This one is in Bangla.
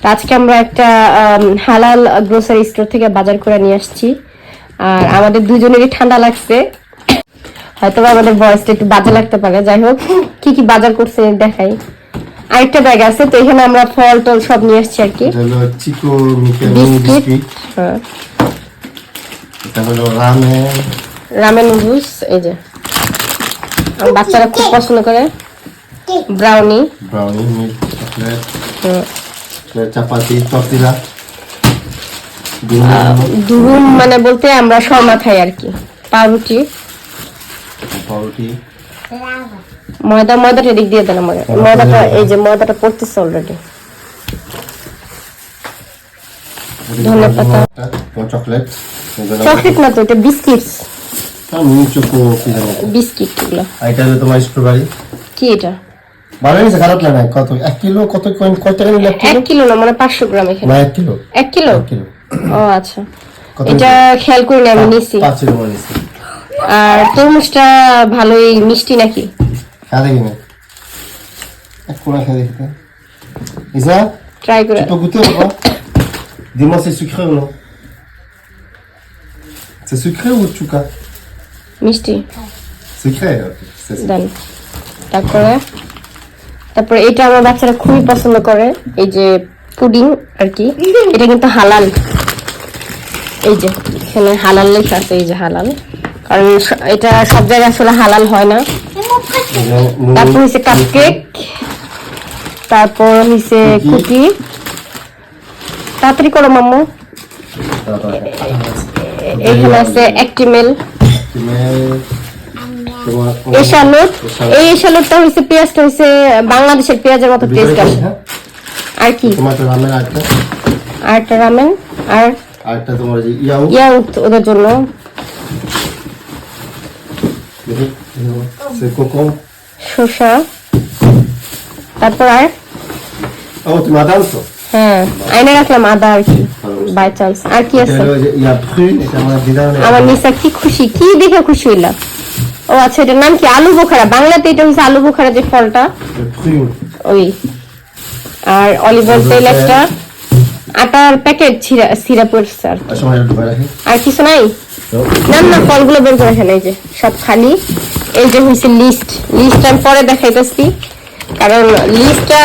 তো আজকে আমরা একটা হালাল গ্রোসারি স্টোর থেকে বাজার করে নিয়ে আসছি। আর আমাদের দুজনেরই ঠান্ডা লাগছে। হয়তো আমাদের ভয়েসটা একটু বাজে লাগতে পারে। যাই হোক কি কি বাজার করছে দেখাই। আরেকটা ব্যাগ আছে তো এখানে আমরা ফল টল সব নিয়ে আসছি আর কি। Biscuit biscuit. হ্যাঁ। রামেন। রামেন নুডলস এই যে। বাচ্চারা খুব পছন্দ করে। ব্রাউনি ব্রাউনি মিল্ক চকলেট হুম। চাপাতি টর্টিলা দুরুম মানে বলতে আমরা শর্মা খাই আর কি পাউরুটি। পাউরুটি। ময়দা ময়দাটা এদিক দিয়ে দেন আমাকে। ময়দাটা এই যে ময়দাটা পড়তেছে অলরেডি ধনে পাতা। চকলেট চকলেট না তো এটা বিস্কিট বিস্কিট এগুলো। এটা হলো তোমার স্ট্রবেরি কি এটা? ভালো হয়েছে খারাপ না? কত এক কিলো কত কত টাকা নিলে এক কিলো? না মানে পাঁচশো গ্রাম এখানে। না এক কিলো। এক কিলো? ও আচ্ছা। এটা খেয়াল করি না আমি নিছি। পাঁচ কিলো নিচ্ছি আর তরমুজটা ভালোই মিষ্টি নাকি? খেয়ে দেখি না। এক কোনা খেয়ে দেখতে ইসা ট্রাই করে। goûter ou pas Dis-moi, c'est sucré ou non C'est sucré ou chouka মিষ্টি. C'est তারপরে? তারপরে এটা আমার বাচ্চারা খুবই পছন্দ করে এই যে পুডিং আর কি এটা কিন্তু হালাল। এই যে এখানে হালাল লেখা আছে এই যে হালাল। কারণ এটা সব জায়গায় আসলে হালাল হয় না। তারপর হচ্ছে কাপ কেক তারপর হচ্ছে. কুকি। তাড়াতাড়ি করো মাম্মু। এখানে আছে অ্যাক্টিমেল এশালুট। এই এশালুটটা হচ্ছে পেঁয়াজটা হচ্ছে বাংলাদেশের পেঁয়াজের মতো টেস্ট আসে আর কি? টমেটো রামেন রামেন আর তোমার যে ইয়াও ইয়াউট ওদের জন্য। শসা। তারপর আর? ও তুমি আদা আনছো? হ্যাঁ আইনে রাখলাম আদা আর কি বাই চান্স। আর কি আছে? আমার নিসা কি খুশি কি দেখে খুশি হইলা? ও আচ্ছা এটার নাম কি? আলু বোখারা। বাংলাতে এটা হচ্ছে আলু বোখারা যে ফলটা? ওই। আর অলিভ অয়েল তেল, একটা। আটার প্যাকেট সিরা পড়ছে আর কিছু নাই? না না, ফলগুলো বের করে এই যে, সব খালি। এই যে হয়েছে লিস্ট লিস্ট পরে দেখাইতেছি, কারণ লিস্টটা